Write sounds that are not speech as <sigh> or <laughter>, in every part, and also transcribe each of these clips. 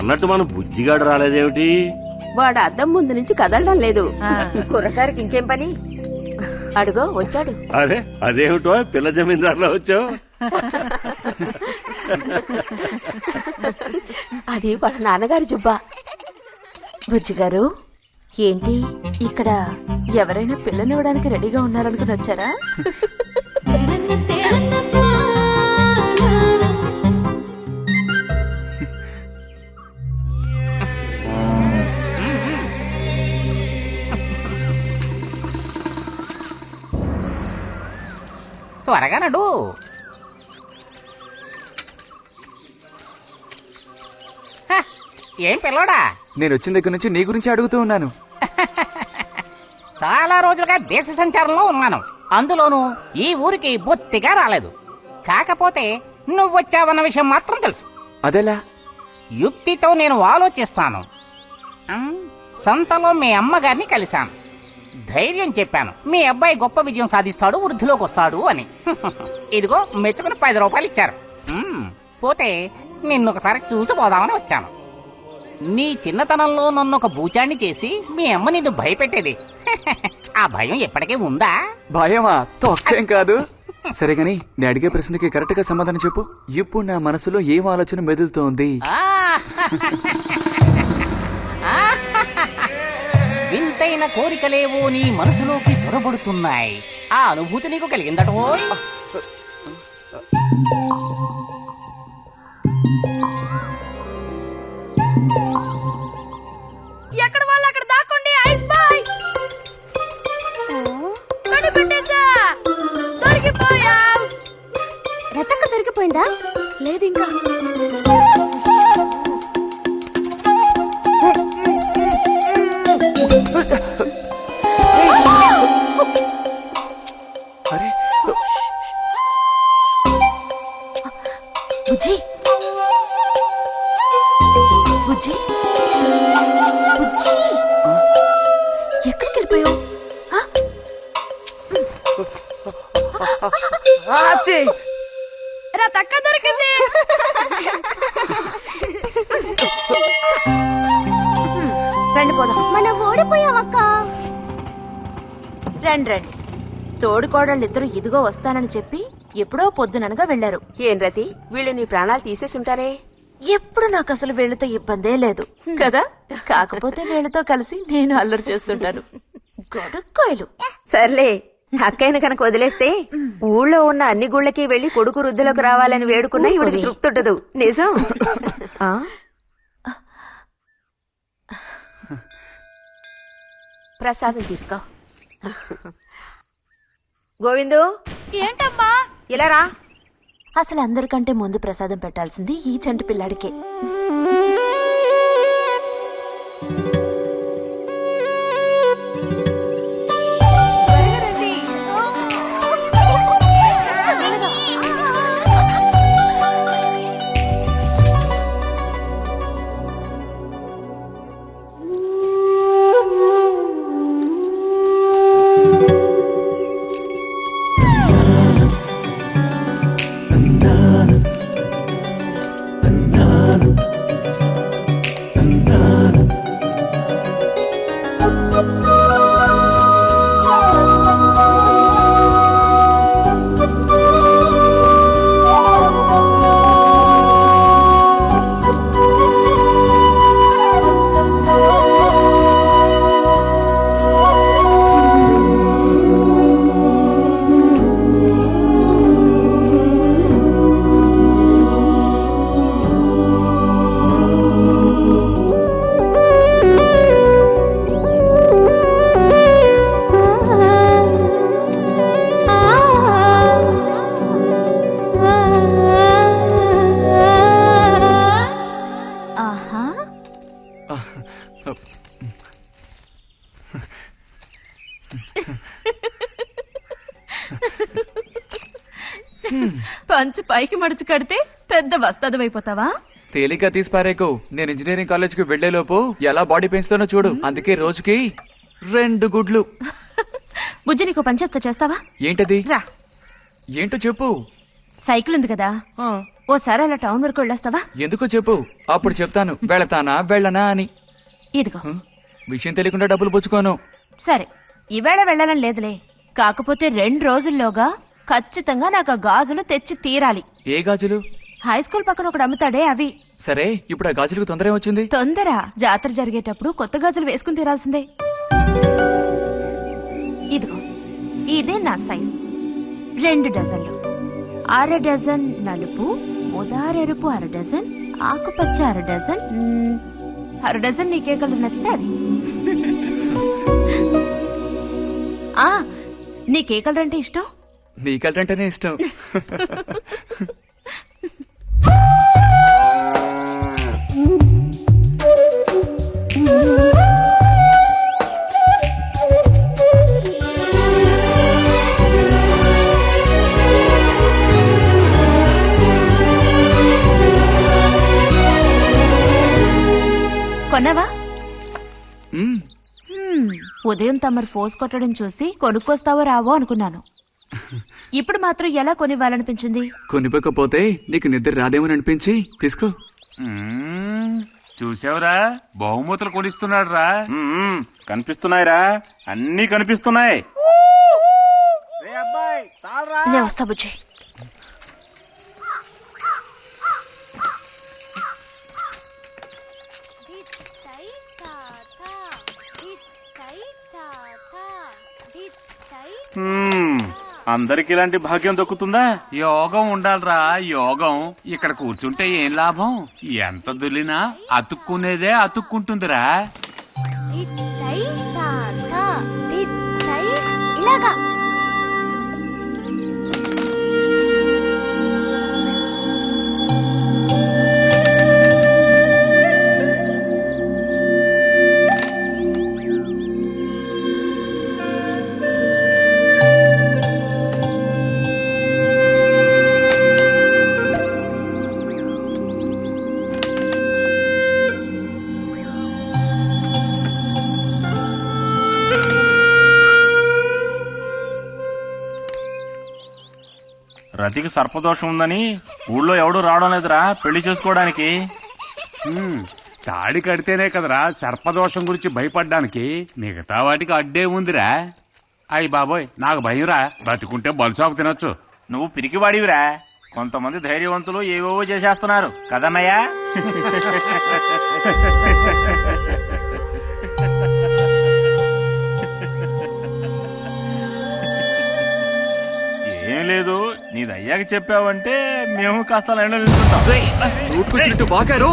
అన్నట్టు మన బుజ్జిగాడు రాలేదేమిటి? వాడు అద్దం ముందు నుంచి కదలడం లేదు. కుర్రకారికి ఇంకేం పని? అడుగో వచ్చాడు. అరే అదేమిటో పిల్ల జమీందారులో వచ్చావు? అది వాళ్ళ నాన్నగారి జుబ్బా. బుజ్జిగారు ఏంటి? ఇక్కడ ఎవరైనా పిల్లనివ్వడానికి రెడీగా ఉన్నారనుకుని వచ్చారా? త్వరగా నడు. హ, ఏం పిల్లోడా? నేను వచ్చిన దగ్గర నుంచి నీ గురించి అడుగుతూ ఉన్నాను. చాలా రోజులుగా దేశ సంచారంలో ఉన్నాను. అందులోనూ ఈ ఊరికి బొత్తిగా రాలేదు. కాకపోతే నువ్వు వచ్చావన్న విషయం మాత్రం తెలుసు. అదెలా? యుక్తితో నేను ఆలోచిస్తాను. సంతలో మీ అమ్మగారిని కలిశాను. ధైర్యం చెప్పాను. మీ అబ్బాయి గొప్ప విజయం సాధిస్తాడు వృద్ధిలోకి వస్తాడు అని. <laughs> ఇదిగో మెచ్చుకుని పది రూపాయలు ఇచ్చారు. ఉమ్, పోతే నిన్నొకసారి చూసి పోదామని వచ్చాను. నీ చిన్నతనంలో నన్ను ఒక బూచాన్ని చేసి మీ అమ్మ నిన్ను భయపెట్టేది. <laughs> ఆ భయం ఎప్పటికీ ఉందా? భయమా? తొక్కేం కాదు. సరే గాని నేను అడిగే ప్రశ్నకి కరెక్ట్గా సమాధానం చెప్పు. ఇప్పుడు నా మనసులో ఏం ఆలోచన మెదులుతోంది? ఆ! <laughs> వింతైన కోరికలేవో నీ మనసులోకి చొరబడుతున్నాయి. ఆ అనుభూతి నీకు కలిగిందటో. ఎక్కడ వాళ్ళు అక్కడ దాక్కోండి ఐస్ బాయ్. కనిపెట్టేశా. దొరికిపోయా. రతక్క దొరికిపోయిందా? లేదు ఇంకా ఆచి! రతక్క దొరికింది. రండి పోదాం. మనం ఓడిపోయావక్క రండి రండి. తోడుకోడళ్ళు ఇద్దరు ఇదిగో వస్తానని చెప్పి ఎప్పుడో పొద్దుననగా వెళ్ళారు ఏం రతి? వీళ్ళు నీ ప్రాణాలు తీసేసి ఉంటారే? ఎప్పుడు నాకు అసలు వీళ్ళతో ఇబ్బందే లేదు. కదా? కాకపోతే వీళ్ళతో కలిసి నేను అల్లరి చేస్తుంటాను. <laughs> గొడక్కాయలు. సర్లే అక్కయ్యను కనుక వదిలేస్తే ఊళ్ళో ఉన్న అన్ని గుళ్ళకి వెళ్ళి కొడుకు వృద్ధిలోకి రావాలని వేడుకున్నా ఇవిడికి తృప్తి ఉండదు. నిజం? ఆ? ప్రసాదం తీసుకో. గోవిందు? ఏంటమ్మా? ఇలా రా. అసలు అందరికంటే ముందు ప్రసాదం పెట్టాల్సింది ఈ చంటి పిల్లాడికే. పంచు పైకి మడుచు కడితే పెద్ద వస్తాదమైపోతావా తేలిగ్గా తీసి పారేకు. నేను ఇంజనీరింగ్ కాలేజ్కి వెళ్ళేలోపు ఎలా బాడీ పెంచుతానో చూడు. అందుకే రోజుకి రెండు గుడ్లు. బుజ్జి నీకు పని చెప్తా చేస్తావా? ఏంటది? రా. ఏంటో చెప్పు. సైకిల్ ఉంది కదా. ఓసారి అలా టౌన్ వరకు వెళ్ళొస్తావా? ఎందుకో చెప్పు. అప్పుడు చెప్తాను. వెళతానా వెళ్ళనా అని. ఇదిగో? విషయం తెలియకుండా డబ్బులు పుచ్చుకోను. సరే. ఈవేళ వెళ్ళాలని లేదులే. కాకపోతే రెండు రోజుల్లోగా ఖచ్చితంగా నాకు ఆ గాజులు తెచ్చి తీరాలి. ఏ గాజులు? హై స్కూల్ పక్కన ఒకడు అమ్ముతాడే అవి. సరే ఇప్పుడు ఆ గాజులకు తొందర ఏమొచ్చింది? తొందర. జాతర జరిగేటప్పుడు కొత్త గాజులు వేసుకుని తీరాల్సిందే. ఇదిగో ఇదే నా సైజ్. రెండు డజన్లు. అర డజన్ నలుపు ముదారెరుపు అర డజన్ ఆకుపచ్చ అర డజన్ అర డజన్ నీకే కలర్ నచ్చితే అది. ఆ నీకే కలర్ అంటే ఇష్టం నీకంటేనే ఇష్టం. <laughs> ఉదయం తమరు ఫోర్స్ కొట్టడం చూసి కొనుక్కొస్తావో రావో అనుకున్నాను. <laughs> ఇప్పుడు మాత్రం ఎలా కొనివ్వాలనిపించింది? కొనిపోకపోతే నీకు నిద్ర రాదేమని అనిపించి తీసుకో. చూసావురా? బహుమతులు కొనిస్తున్నాడు రా. కనిపిస్తున్నాయిరా. అన్నీ కనిపిస్తున్నాయి. నేను వస్తా బుజ్జి. అందరికి ఇలాంటి భాగ్యం దక్కుతుందా? యోగం ఉండాలిరా యోగం. ఇక్కడ కూర్చుంటే ఏం లాభం? ఎంత దులినా అతుక్కునేదే అతుక్కుంటుందిరా. ఇలాగా. రతికి సర్పదోషం ఉందని ఊళ్ళో ఎవడు రావడం లేదురా పెళ్ళి చేసుకోవడానికి. తాడి కడితేనే కదరా సర్పదోషం గురించి భయపడ్డానికి మిగతా వాటికి అడ్డే ఉందిరా. అయ్యి బాబోయ్ నాకు భయంరా బతుకుంటే బలుసాకు తినొచ్చు. నువ్వు పిరికివాడివిరా. కొంతమంది ధైర్యవంతులు ఏవేవో చేసేస్తున్నారు కదన్నయ్యా? ఏం లేదు నీది అయ్యాక చెప్పావంటే మేము కాస్త లైన్లో నిల్చుంటాం నోటుకొచ్చినట్టు బాగారు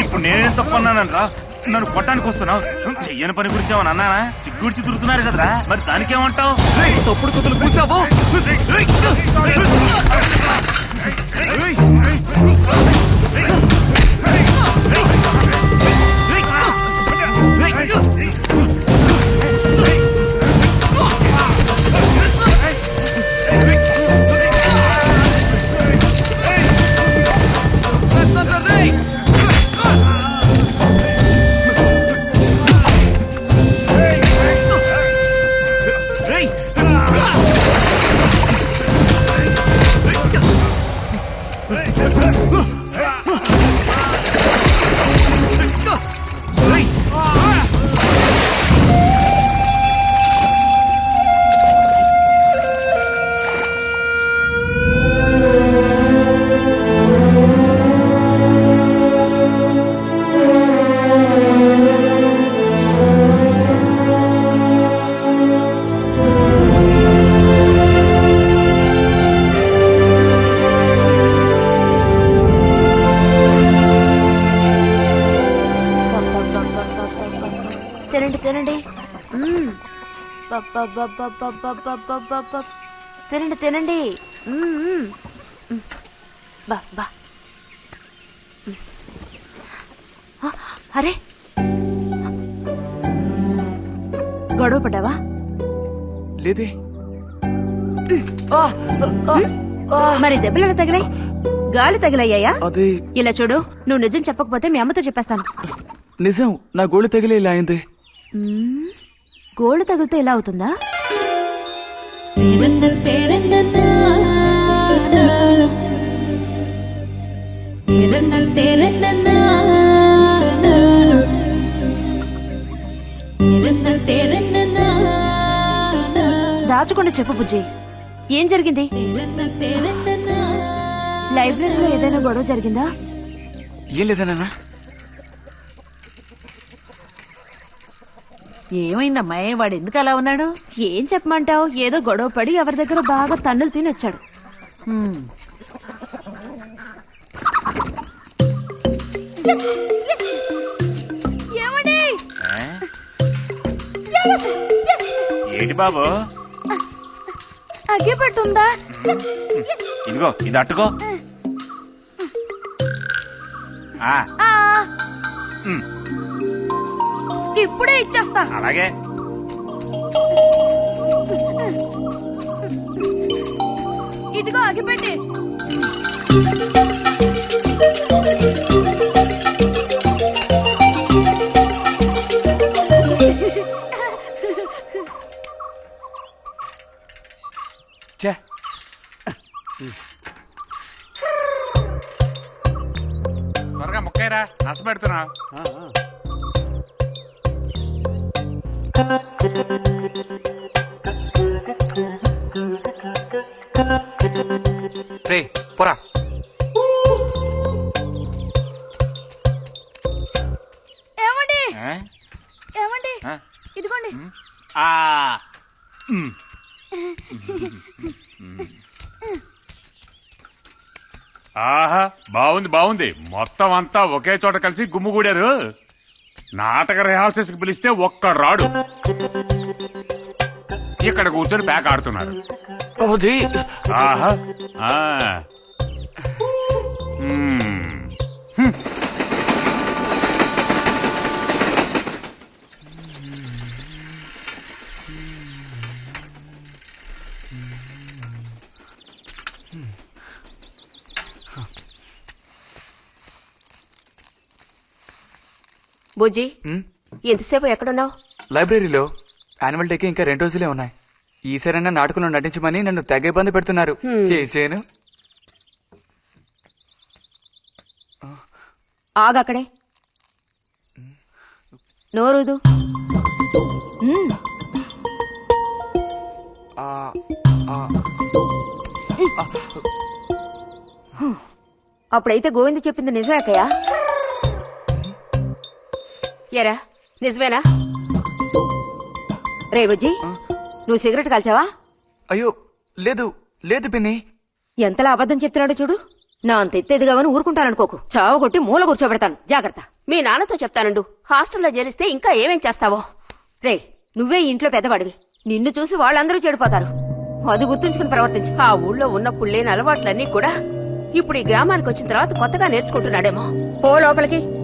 ఇప్పుడు నేనేం తప్పన్నానంట్రా నన్ను కొట్టడానికి వస్తున్నావు చెయ్యని పని గురించి ఏమన్నా అన్నానా సిగ్గుడిచి తిరుగుతున్నారు కదరా మరి దానికేమంటావు తప్పుడు కుతులు కూసావో తినండి తినండి. బా బా. అరే. గొడవ పడ్డావా? లేదే. మరి దెబ్బలు తగిలాయి? గాలి తగిలయ్యాయా? అదే. ఇలా చూడు నువ్వు నిజం చెప్పకపోతే మీ అమ్మతో చెప్పేస్తాను. నిజం నా గోళ్ళు తగిలే ఇలా అయింది గోళ్ళు తగిలితే ఇలా అవుతుందా? దాచకుండా చెప్పు బుజ్జి. ఏం జరిగింది? లైబ్రరీలో ఏదైనా గొడవ జరిగిందా? ఏం లేదా ఏమైందమ్మా వాడు ఎందుకు అలా ఉన్నాడు? ఏం చెప్పమంటావు? ఏదో గొడవ పడి ఎవరి దగ్గర బాగా తన్నులు తిని వచ్చాడు ఏమండి? ఏంటి బాబు? అగ్గి పెట్టుందా? ఇదిగో ఇది అట్టుకో. ఆ, ఇప్పుడే ఇచ్చేస్తా. అలాగే. ఇదిగో అగిపెట్టి చే త్వరగా ముక్కైరా నష్టపెడుతున్నా రే పోరా. ఏమండి? ఏమండి? ఇదిగోండి. ఆ, <laughs> ఆహా బాగుంది బాగుంది. మొత్తం అంతా ఒకే చోట కలిసి గుమ్ముగూడారు. నాటక రిహార్సల్స్ పిలిస్తే ఒక్క రాడు. ఇక్కడ కూర్చొని ప్యాక్ ఆడుతున్నారు. ఆహా. బుజ్జి ఎంతసేపు ఎక్కడున్నావు? లైబ్రరీలో యాన్యువల్ డేకి ఇంకా రెండు రోజులే ఉన్నాయి. ఈసారైనా నాటకంలో నటించమని నన్ను తెగ ఇబ్బంది పెడుతున్నారు. ఏం చేయను? ఆగక్కడే నోరుదు. ఆ, ఆ, అప్పుడైతే గోవింద చెప్పింది నిజమేకయ్యా ఎరా నిజమేనా? రే బుజ్జి నువ్వు సిగరెట్ కాల్చావా? అయ్యో లేదు లేదు పిన్ని. ఎంతలా అబద్ధం చెప్తున్నాడో చూడు. నా అంత ఎత్తేదిగావని ఊరుకుంటాననుకోకు. చావు కొట్టి మూల కూర్చోబెడతాను. జాగ్రత్త. మీ నాన్నతో చెప్తానండు. హాస్టల్లో చేరిస్తే ఇంకా ఏమేం చేస్తావో? రే నువ్వే ఈ ఇంట్లో పెద్దవాడివి. నిన్ను చూసి వాళ్ళందరూ చెడిపోతారు. అది గుర్తుంచుకుని ప్రవర్తించు. ఆ ఊళ్ళో ఉన్నప్పుడు లేని అలవాట్లన్నీ కూడా ఇప్పుడు ఈ గ్రామానికి వచ్చిన తర్వాత కొత్తగా నేర్చుకుంటున్నాడేమో. పో లోపలికి.